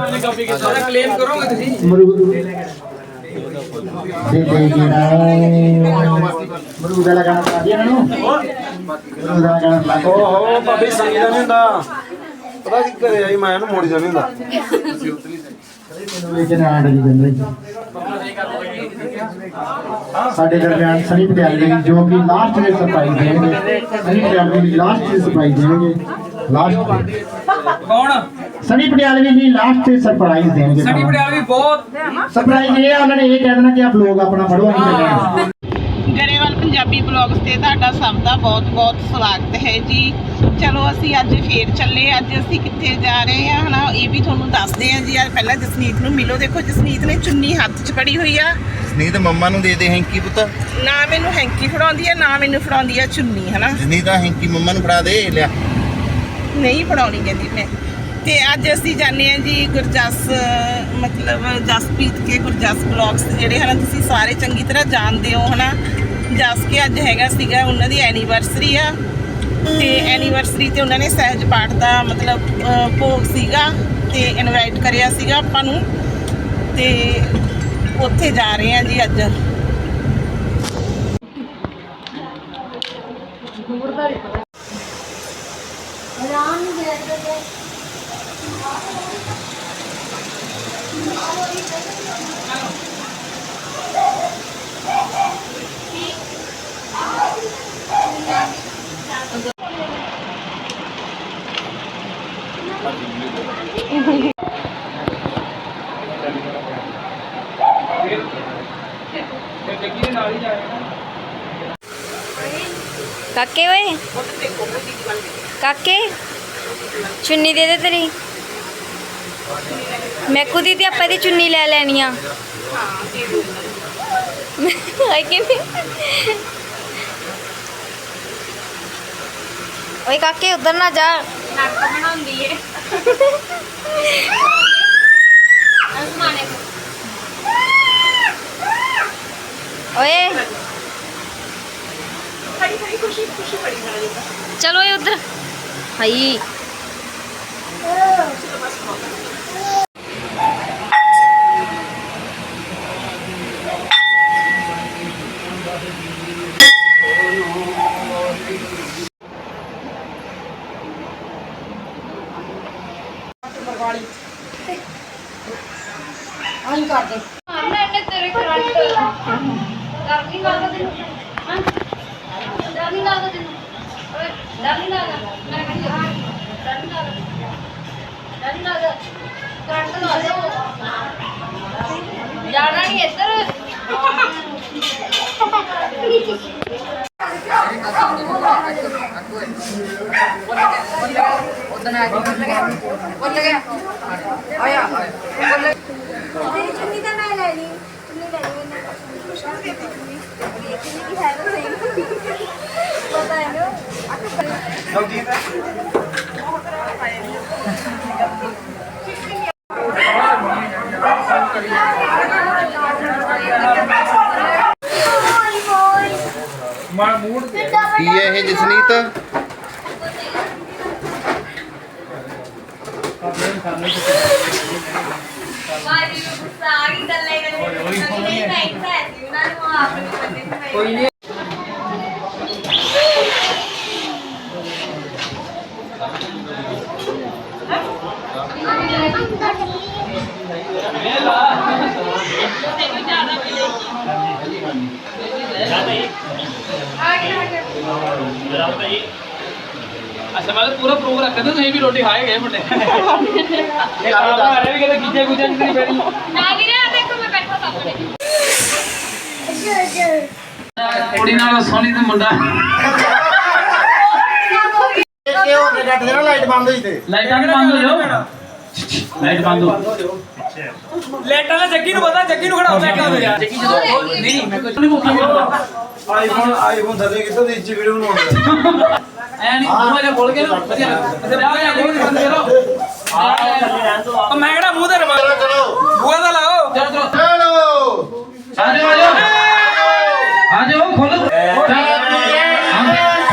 Claim ਕਰੋਗੇ ਤੁਸੀਂ ਮਰੂਦ ਦੇ ਦੇ ਜਿਹੜਾ ਮਰੂਦ ਦਾ ਲਗਾਣਾ ਪਾ ਦਿਆ ਇਹਨਾਂ ਨੂੰ ਮਰੂਦ ਦਾ ਲਗਾਣਾ ਪਾ ਦਿਆ ਓਹੋ ਭਾਬੀ ਸੰਗੀਦਾ ਨਹੀਂ ਹੁੰਦਾ। ਪਤਾ ਕੀ ਕਰੇ ਆਈ ਮੈਂ ਇਹਨੂੰ ਮੋੜੀ ਜਾਣੀ ਹੁੰਦਾ। ਵੇਚਣ ਆਂਡ ਦੀ ਜੰਦਰੀ ਸਾਡੇ ਦਰਮਿਆਨ ਸਨੀ ਪਟਿਆਲੇ ਜੀ ਜੋ ਕਿ ਲਾਸਟ ਵਿੱਚ ਸਰਪ੍ਰਾਈਜ਼ ਦੇਣਗੇ। ਸਨੀ ਪਟਿਆਲੇ ਲਾਸਟ ਵਿੱਚ ਸਰਪ੍ਰਾਈਜ਼ ਦੇਣਗੇ। ਲਾਸਟ ਕੌਣ? ਸਨੀ ਪਟਿਆਲੇ ਜੀ ਲਾਸਟ ਤੇ ਸਰਪ੍ਰਾਈਜ਼ ਦੇਣਗੇ ਸਨੀ ਪਟਿਆਲ ਵੀ ਬਹੁਤ ਸਰਪ੍ਰਾਈਜ਼ ਇਹ ਆ ਉਹਨਾਂ ਨੇ ਇਹ ਕਹਿ ਦੇਣਾ ਕਿ ਆਪ ਲੋਕ ਆਪਣਾ ਪੜੋ ਅਸੀਂ ਚੱਲੇ ਗਰੇਵਾਲ ਪੰਜਾਬੀ ਬਲੌਗਸ ਤੇ ਤੁਹਾਡਾ ਸਭ ਦਾ ਬਹੁਤ-ਬਹੁਤ ਸਵਾਗਤ ਹੈ ਜੀ। ਚਲੋ ਅਸੀਂ ਅੱਜ ਫੇਰ ਚੱਲੇ ਅੱਜ ਅਸੀਂ ਕਿੱਥੇ ਜਾ ਰਹੇ ਹਾਂ? ਹਨਾ ਇਹ ਵੀ ਤੁਹਾਨੂੰ ਦੱਸਦੇ ਹਾਂ ਜੀ। ਅੱਜ ਪਹਿਲਾਂ ਜਸਨੀਤ ਨੂੰ ਮਿਲੋ। ਦੇਖੋ ਜਸਨੀਤ ਨੇ ਚੁੰਨੀ ਹੱਥ 'ਚ ਫੜੀ ਹੋਈ ਆ। ਨਹੀਂ ਤਾਂ ਮੰਮਾ ਨੂੰ ਦੇ ਦੇ ਹੈਂਕੀ ਪੁੱਤ। ਨਾ ਮੈਨੂੰ ਹੈਂਕੀ ਫੜਾਉਂਦੀ ਆ ਨਾ ਮੈਨੂੰ ਫੜਾਉਂਦੀ ਆ ਚੁੰਨੀ ਹਨਾ। ਨਹੀਂ ਤਾਂ ਹੈਂਕੀ ਮੰਮਾ ਨੂੰ ਫੜਾ ਦੇ ਲਿਆ। ਨਹੀਂ ਫੜਾਉਣੀ ਕਹਿੰਦੀ ਮੈਂ। ਤੇ ਅੱਜ ਅਸੀਂ ਜਾਂਦੇ ਹਾਂ ਜੀ ਗੁਰਜਸ ਮਤਲਬ ਜਸਪ੍ਰੀਤ ਕੇ ਗੁਰਜਸ ਬਲੌਗਸ ਜਿਹੜੇ ਹਨ ਤੁਸੀਂ ਸਾਰੇ ਚੰਗੀ ਤਰ੍ਹਾਂ ਜਾਣਦੇ ਹੋ ਹਨਾ। ਜਸ ਕੇ ਅੱਜ ਹੈਗਾ ਸੀਗਾ ਉਹਨਾਂ ਦੀ ਐਨੀਵਰਸਰੀ ਆ। ਤੇ ਐਨੀਵਰਸਰੀ ਤੇ ਉਹਨਾਂ ਨੇ ਸਹਿਜ ਪਾਠ ਦਾ ਮਤਲਬ ਭੋਗ ਸੀਗਾ ਤੇ ਇਨਵਾਈਟ ਕਰਿਆ ਸੀਗਾ ਆਪਾਂ ਨੂੰ। ਤੇ ਉੱਥੇ ਜਾ ਰਹੇ ਹਾਂ ਜੀ ਅੱਜ। ਜੱਗੀ ਦੇ ਹੀ ਜਾਏਗਾ ਕਾਕੇ ਓਏ ਕਾਕੇ ਚੁੰਨੀ ਦੇ ਦੇ ਤੇਰੀ ਮੈਕੂ ਦੀ ਤੇ ਆਪਾਂ ਦੀ ਚੁੰਨੀ ਲੈ ਲੈਣੀ ਆ ਆਈ ਕਿ ਓਏ ਕਾਕੇ ਉਧਰ ਨਾ ਜਾ ਨੱਕ ਬਣਾਉਂਦੀ ਏ ਅਸਮਾਨੇ ਓਏ ਖੜੀ ਖੜੀ ਖੁਸ਼ੀ ਖੁਸ਼ੀ ਬੜੀ ਨਾਲ ਚਲੋ ਏ ਉਧਰ ਹਾਈ ਮਾਰਨਾ ਇਹਨੇ ਤੇਰੇ ਕਰੰਟ ਡਰ ਨਹੀਂ ਲੱਗਦਾ ਤੈਨੂੰ ਹਾਂ ਡਰ ਨਹੀਂ ਲੱਗਦਾ ਤੈਨੂੰ ਓਏ ਡਰ ਨਹੀਂ ਲੱਗਦਾ ਮੈਂ ਕਹਿੰਦੀ ਹਾਂ ਡਰ ਨਹੀਂ ਲੱਗਦਾ ਡਰ ਨਹੀਂ ਲੱਗਦਾ ਕਰੰਟ ਲਾ ਦਿਓ ਜਾਣਾ ਨਹੀਂ ਇੱਧਰ ਤੇਰੀ ਚੁੰਨੀ ਤਾਂ ਮੈਂ ਲੈ ਲਈ ਚੁੰਨੀ ਲੈ ਲਈ ਮੈਂ ਖੁਸ਼ ਹੋ ਕੇ ਚੁੰਨੀ ਚੁੰਨੀ ਕੀ ਹੈ ਤਾਂ ਸਹੀ ਪਤਾ ਹੈ ਨਾ ਮਾਰ ਮੂਡ ਕੀ ਹੈ ਇਹ ਜਸਨੀਤ ਮਾਰੀ ਨੂੰ ਗੁੱਸਾ ਆ ਗਈ ਗੱਲੇ ਗੱਲੇ ਨਹੀਂ ਨਹੀਂ ਸਹਿਜੀ ਉਹਨਾਂ ਨੂੰ ਆਪ ਨਹੀਂ ਬੰਦੇ ਨੂੰ ਕੋਈ ਨਹੀਂ ਅੱਛਾ ਮੈਂ ਤਾਂ ਪੂਰਾ ਪ੍ਰੋਗਰਾਮ ਰੱਖਿਆ ਤਾਂ ਤੁਸੀਂ ਵੀ ਰੋਟੀ ਖਾਏ ਗਏ ਮੁੰਡੇ। ਇਹ ਖਾਣਾ ਆ ਰਿਹਾ ਵੀ ਕਿਤੇ ਗਿੱਜੇ ਗੁੱਜੇ ਨਹੀਂ ਪੈਣੀ ਨਾ ਵੀਰੇ ਆ ਦੇਖੋ ਮੈਂ ਬੈਠਾ ਸਾਹਮਣੇ। ਕੁੜੀ ਨਾਲ ਸੋਨੀ ਤੇ ਮੁੰਡਾ। ਇਹ ਕੱਟ ਦੇਣਾ ਲਾਈਟ ਬੰਦ ਹੋਈ ਤੇ। ਲਾਈਟਾਂ ਵੀ ਬੰਦ ਹੋ ਜਾਓ। ਲਾਈਟ ਬੰਦ ਹੋ ਲਾਈਟਾਂ ਦਾ ਜੱਗੀ ਨੂੰ ਪਤਾ ਜੱਗੀ ਨੂੰ ਖੜਾ ਹੁੰਦਾ ਕਿਉਂ ਯਾਰ ਜੱਗੀ ਜਦੋਂ ਨਹੀਂ ਨਹੀਂ ਮੈਂ ਕੋਈ ਨਹੀਂ ਬੋਲਦਾ ਆਈਫੋਨ ਆਈਫੋਨ ਥੱਲੇ ਕਿੱਥੋਂ ਦੀ ਇੱਚੀ ਵੀਡੀਓ ਬਣਾਉਂਦਾ ਐ ਨਹੀਂ ਮੂੰਹ ਜਿਹਾ ਖੋਲ ਕੇ ਨਾ ਵਧੀਆ। ਅੱਛਾ ਮੂੰਹ ਜਿਹਾ ਖੋਲ ਕੇ ਬੰਦ ਕਰੋ। ਉਹ ਮੈਂ ਕਿਹੜਾ ਮੂੰਹ ਤੇ ਰਵਾ ਬੂਆ ਦਾ ਲਾਓ। ਚਲੋ ਚਲੋ। ਚਲੋ। ਆ ਜਾਓ ਆ ਜਾਓ ਆ ਜਾਓ ਖੋਲੋ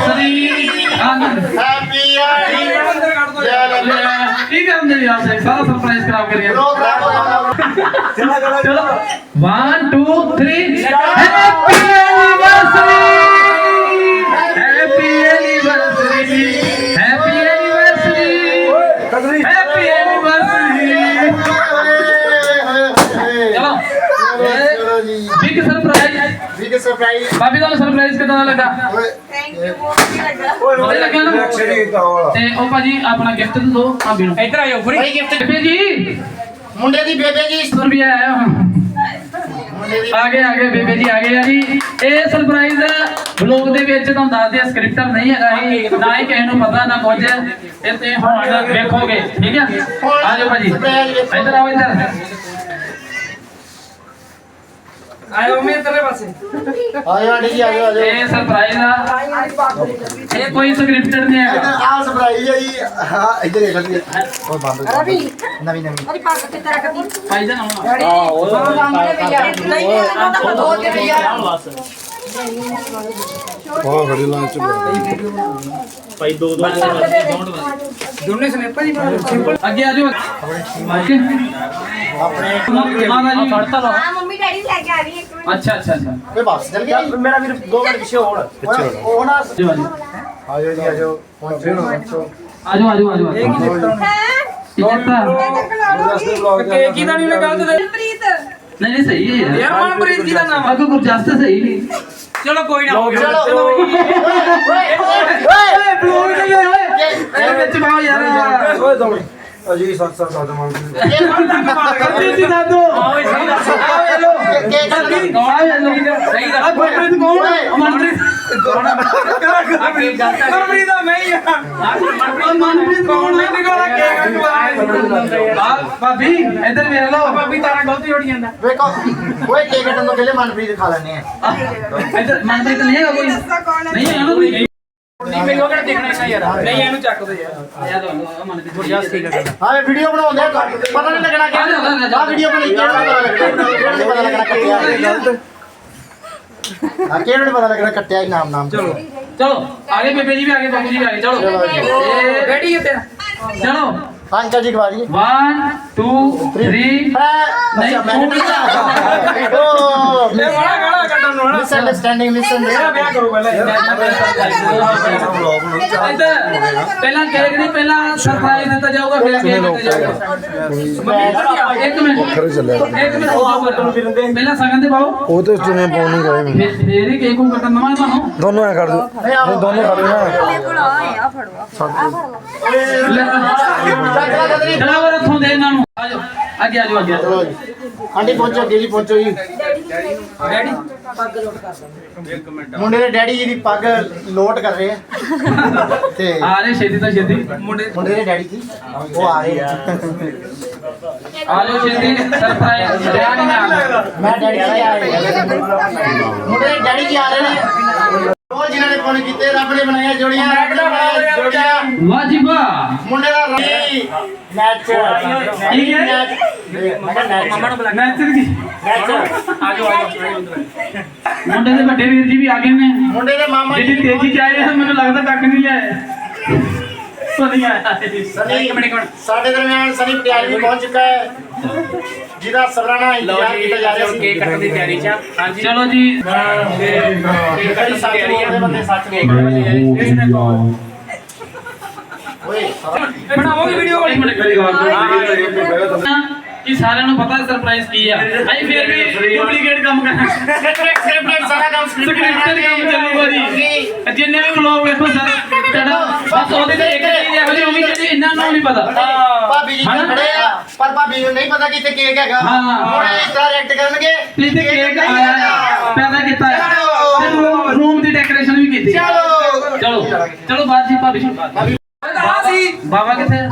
ਸਰੀ ਆਨੰਦ ਹੈਪੀ ਆਈ ਅੰਦਰ ਕੱਢ ਦੋ ਕੀ ਕਰਦੇ ਯਾਰ ਸਾਰਾ ਸਰਪ੍ਰਾਈਜ਼ ਕਰਾ ਕਰੀਏ ਪ੍ਰੋਗਰਾਮ ਹੋਇਆ ਚਲੋ 1 2 3 happy anniversary happy anniversary happy anniversary happy anniversary ਚਲੋ ਚਲੋ ਜੀ ਬਿਗ ਸਰਪ੍ਰਾਈਜ਼ ਬਿਗ ਸਰਪ੍ਰਾਈਜ਼ ਬਾਬੀ ਤੁਹਾਨੂੰ ਸਰਪ੍ਰਾਈਜ਼ ਕਿਦਾਂ ਦਾ ਲੱਗਾ ਥੈਂਕ ਯੂ ਬਹੁਤ ਵਧੀਆ ਲੱਗਾ ਵਧੀਆ ਲੱਗਿਆ ਨਾ ਤਾਂ ਉਹ ਭਾਜੀ ਆਪਣਾ ਗਿਫਟ ਦੇ ਭਾਬੀ ਨੂੰ। ਇੱਧਰ ਆਇਓ ਫਰੀ ਭਾਈ ਗਿਫਟ ਬੇਬੇ ਜੀ। ਮੁੰਡੇ ਦੀ ਬੇਬੇ ਜੀ। 100 ਰੁਪਏ ਆਇਆ ਆ ਗਏ ਆ ਗਏ ਬੇਬੇ ਜੀ ਆ ਗਏ ਆ ਜੀ। ਇਹ ਸਰਪ੍ਰਾਈਜ਼ ਬਲੌਗ ਦੇ ਵਿੱਚ ਤੁਹਾਨੂੰ ਦੱਸਦੇ ਆ ਸਕ੍ਰਿਪਟਰ ਨਹੀਂ ਹੈਗਾ ਇਹ। ਨਾ ਹੀ ਕਿਸੇ ਨੂੰ ਪਤਾ ਨਾ ਕੁਝ। ਇਹ ਤੇ ਹੁਣ ਵੇਖੋਗੇ ਠੀਕ ਹੈ ਆ ਜਾਓ ਭਾਜੀ। ਇੱਧਰ ਆਓ ਇੱਧਰ। ਆਇਓ ਮੈਂ ਤੇਰੇ ਪਾਸੇ। ਆਜੋ ਆਂਟੀ ਜੀ ਆਜੋ ਆਜੋ ਇਹ ਸਰਪ੍ਰਾਈਜ਼ ਆ। ਇਹ ਕੋਈ ਸਕ੍ਰਿਪਟਡ ਨਹੀਂ ਹੈਗਾ। ਆ ਸਰਪ੍ਰਾਈਜ਼ ਹੈ ਜੀ। ਹਾਂ ਇੱਧਰ ਦੇਖ ਲਈ ਉਹ ਬੰਦ ਰਵੀ ਨਵੀਂ ਨਵੀਂ। ਅਰੇ ਪੱਗ ਕਿੱਥੇ ਰੱਖਦੀ? ਭਾਈ ਦਾ ਨਾਮ ਸਾਹਮਣੇ ਵੀ ਯਾਰ ਨਹੀਂ ਇਹਨਾਂ ਦਾ ਦੋ ਦਿਨ ਯਾਰ ਉਹ ਖੜੀ ਲਾਂ ਚ ਅੱਗੇ ਆ ਜਾਓ। ਓਕੇ ਆਪਣੇ ਮਾਤਾ ਜੀ। ਫੜਤਾ ਲਓ। ਹਾਂ ਮੰਮੀ ਡੈਡੀ ਲੈ ਕੇ ਆ ਰਹੀ ਹੈ ਇੱਕ ਮਿੰਟ। ਅੱਛਾ ਅੱਛਾ ਅੱਛਾ। ਕੋਈ ਬਸ ਚੱਲ ਗਿਆ ਮੇਰਾ ਵੀਰ ਦੋ ਮਿੰਟ ਪਿੱਛੇ ਹੋਣ। ਉਹ ਨਾ ਜੀ ਭਾਜੀ ਆਜੋ ਜੀ ਆਜੋ। ਪਹੁੰਚੇ ਨਾ। ਪਹੁੰਚੋ ਆਜੋ ਆਜੋ ਆਜੋ। ਆਜੋ ਹੈ। ਇੱਜ਼ਤ ਆ। ਗੁਰਦਾਸਪੁਰ ਬਲੌਗ ਦੇ ਕੀ। ਕਿਹਦਾ ਨਹੀਂ ਲਗਾ ਤੇ ਪ੍ਰੀਤ ਨਹੀਂ ਨਹੀਂ ਸਹੀ ਹੈ। ਯਾਰ ਮਨਪ੍ਰੀਤ ਜੀ ਦਾ ਨਾਮ ਆ। ਅਗੋ ਗੁਰਜਸਤ ਸਹੀ ਨਹੀਂ। ਚਲੋ ਕੋਈ ਨਾ ਚਲੋ। ਓਏ ਓਏ ਬਲੌਗ ਨਹੀਂ ਓਏ। ਇਹ ਵਿੱਚ ਪਾਓ ਯਾਰ। ਓਏ ਦਮ ਅਜੀ ਸੱਤ ਸੱਤ ਸੱਤ ਮੰਗ ਜੀ ਜੀ ਦਾਦੋ ਆਓ ਸਹੀ ਦੱਸੋ। ਆਓ ਲੋ ਹੈ ਸਹੀ ਦੱਸੋ। ਮਨਪ੍ਰੀਤ ਕੌਣ ਹੈ? ਮਨਪ੍ਰੀਤ ਮਨਪ੍ਰੀਤ ਦਾ ਮੈਂ ਹੀ ਆ ਮਨਪ੍ਰੀਤ ਕੌਣ ਹੈ ਨਿਕਲਾ ਕੇਕ ਖਵਾਏ ਭਾਬੀ ਇੱਧਰ ਵੇਖ ਲਓ ਭਾਬੀ ਤਾਰਾ ਗਲਤੀ ਹੋ ਜਾਂਦਾ ਵੇਖੋ ਓਏ ਕੇਕ ਕੱਟਣ ਤੋਂ ਪਹਿਲੇ ਮਨਪ੍ਰੀਤ ਖਾ ਲੈਣੇ ਆ ਇੱਧਰ ਮਨਪ੍ਰੀਤ ਨਹੀਂ ਹੈਗਾ ਕੋਈ ਨਹੀਂ ਹੈ ਨਾ ਕੋਈ ਨਹੀਂ ਮੈਨੂੰ ਉਹ ਕਿਹੜਾ ਦੇਖਣਾ ਇੰਨਾ ਯਾਰ ਨਹੀਂ ਇਹਨੂੰ ਚੱਕ ਦੋ ਯਾਰ ਯਾਦ ਆ ਮਨਪ੍ਰੀਤ ਗੁਰਜਸਤ ਠੀਕ ਹੈ ਹਾਂ ਵੀਡੀਓ ਬਣਾਉਂਦੇ ਆ ਪਤਾ ਨਹੀਂ ਲੱਗਣਾ ਕਿ ਆ ਵੀਡੀਓ ਬਣਾਈ ਕਿਹੜਾ ਪਤਾ ਲੱਗਣਾ ਕਿਹੜਾ ਪਤਾ ਲੱਗਣਾ ਕੱਟਿਆ ਆ ਕਿਹੜਾ ਨੀ ਪਤਾ ਲੱਗਣਾ ਕੱਟਿਆ ਹੀ ਨਾਮ ਨਾਮ ਚਲੋ ਚਲੋ ਆਗੇ ਬੇਬੇ ਜੀ ਵੀ ਆਗੇ ਬਾਬੂ ਜੀ ਵੀ ਆਗੇ ਚਲੋ। ਇਹ ਰੈਡੀ ਹੈ ਤੇਰਾ ਚਲੋ। ਅੰਕਲ ਜੀ ਖਵਾ ਦਈਏ। 1 2 3 ਅੱਛਾ ਮੈਂ ਓ ਗਾਣਾ ਕੱਢਣ ਨੂੰ ਮਿਸ ਅੰਡਰਸਟੈਂਡਿੰਗ ਮਿਸ ਇਹਦਾ ਵਿਆਹ ਕਰੋ ਪਹਿਲਾਂ। ਪਹਿਲਾਂ। ਕੇਕ ਨਹੀਂ ਪਹਿਲਾਂ ਸਰਪ੍ਰਾਈਜ਼ ਦਿੱਤਾ ਜਾਊਗਾ ਫਿਰ ਕੇਕ ਦਿੱਤਾ ਜਾਊਗਾ। ਇੱਕ ਮਿੰਟ। ਖਰੇ ਚੱਲਿਆ। ਇੱਕ ਮਿੰਟ ਰੁਕੋ ਫਿਰ। ਪਹਿਲਾਂ ਸਗਨ ਤੇ ਪਾਓ। ਉਹ ਤੇ ਚੁਣੇ ਪਾਉਣ ਨੂੰ ਗਏ ਮੈਂ ਫਿਰ ਹੀ ਕੇਕ ਨੂੰ ਕੱਟਣ ਦਵਾਂ ਤੁਹਾਨੂੰ। ਦੋਨੋਂ ਐ ਕਰ ਦੋ ਨਹੀਂ ਦੋਨੋਂ ਕਰ ਨਾ। ਮੇਰੇ ਕੋਲ ਆ ਆ ਫੜੋ। ਆ ਫੜ। ਲਓ ਚਲਾ ਵਰ ਇੱਥੋਂ ਦੇ ਇਹਨਾਂ ਨੂੰ। ਆਜੋ ਅੱਗੇ ਆਜੋ ਅੱਗੇ ਆਜੋ ਆਂਟੀ ਪਹੁੰਚੋ ਅੱਗੇ ਜੀ ਪਹੁੰਚੋ ਜੀ। ਰੈਡੀ ਮੁੰਡੇ ਦੇ ਡੈਡੀ ਜੀ ਦੀ ਪੱਗ ਲੋਟ ਕਰ ਰਹੇ ਆ। ਤੇ ਆ ਰਹੇ ਛੇਤੀ ਤੋਂ ਛੇਤੀ। ਮੁੰਡੇ ਮੁੰਡੇ ਦੇ ਡੈਡੀ ਜੀ ਉਹ ਆ ਰਹੇ ਆ। ਆਜੋ ਛੇਤੀ। ਸਰਪ੍ਰਾਈਜ਼ ਰਿਆ ਨਹੀਂ ਨਾ ਮੈਂ ਡੈਡੀ ਜੀ ਆ ਰਹੇ। ਆ ਮੁੰਡੇ ਦੇ ਡੈਡੀ ਜੀ ਆ ਰਹੇ ਨੇ। ਉਹ ਜਿਨ੍ਹਾਂ ਨੇ ਫੋਨ ਕੀਤੇ ਰੱਬ ਨੇ ਬਣਾਇਆ ਜੋੜੀਆਂ ਰੱਬ ਨੇ ਬਣਾਇਆ ਜੋੜੀਆਂ। ਵਾਜਿਬਾ। ਮੁੰਡੇ ਦਾ ਮੈਚ ਠੀਕ ਹੈ। ਮੈਚ ਮੁੰਡੇ ਵੱਡੇ ਵੀਰ ਜੀ ਵੀ ਆ ਗਏ ਨੇ। ਮੁੰਡੇ ਦੇ ਮਾਮਾ ਜਿਹੜੀ ਤੇਜ਼ੀ ਚ ਆਏ ਆ ਮੈਨੂੰ ਲੱਗਦਾ ਕੱਖ ਨਹੀਂ ਲਿਆਏ ਸੋਨੀ ਆਇਆ ਸਨੀ ਸਾਡੇ ਦਰਮਿਆਨ ਸਨੀ ਪਟਿਆਲ ਵੀ ਪਹੁੰਚ ਚੁੱਕਾ ਹੈ। ਜਿਹਦਾ ਸਬਰਾਨਾ ਇੰਤਜ਼ਾਰ ਕੀਤਾ ਜਾ ਰਿਹਾ ਸੀ। ਕੇਕ ਕੱਟਣ ਦੀ ਤਿਆਰੀ ਚ ਆ। ਹਾਂਜੀ। ਚਲੋ ਜੀ ਕਈ ਸੱਚ ਬੋਲਦੇ ਬੰਦੇ ਸੱਚ ਬੋਲਦੇ। ਓਏ ਬਣਾਵਾਂਗੇ ਵੀਡੀਓ ਇੱਕ ਮਿੰਟ ਮੇਰੀ ਗੱਲ ਕਿ ਸਾਰਿਆਂ ਨੂੰ ਪਤਾ ਸਰਪ੍ਰਾਈਜ਼ ਕੀ ਆ। ਅਸੀਂ ਫਿਰ ਵੀ ਡੁਪਲੀਕੇਟ ਕੰਮ ਕਰਨਾ। ਸਕ੍ਰਿਪਟਡ ਸਾਰਾ ਕੰਮ ਸਕ੍ਰਿਪਟਡ ਕੰਮ ਚੱਲੂਗਾ ਜੀ ਜਿੰਨੇ ਵੀ ਲੋਕ ਵੇਖੋ ਸਰ ਤੁਹਾਡਾ ਬਸ ਉਹਦੇ ਤੇ ਇੱਕ ਚੀਜ਼ ਇਹੋ ਜਿਹੀ ਹੋਣੀ ਜਿਹੜੀ ਇਹਨਾਂ ਨੂੰ ਨਹੀਂ ਪਤਾ। ਭਾਬੀ ਜੀ? ਖੜੇ ਆ ਪਰ ਭਾਬੀ ਨੂੰ ਨਹੀਂ ਪਤਾ ਕਿ ਇੱਥੇ ਕੇਕ ਹੈਗਾ। ਹਾਂ। ਹੁਣ ਇਹ ਇਸ ਤਰ੍ਹਾਂ ਰਿਐਕਟ ਕਰਨਗੇ ਪਲੀਜ਼ ਕੇਕ ਆਇਆ ਹੈਗਾ। ਪੈਦਾ ਕੀਤਾ ਹੈ। ਚਲੋ। ਰੂਮ ਦੀ ਡੈਕੋਰੇਸ਼ਨ ਵੀ ਕੀਤੀ। ਚਲੋ। ਚਲੋ। ਚਲੋ ਬਾਤ ਜੀ ਭਾਬੀ ਜੀ। ਆ ਸੀ ਬਾਬਾ ਕਿੱਥੇ ਆ?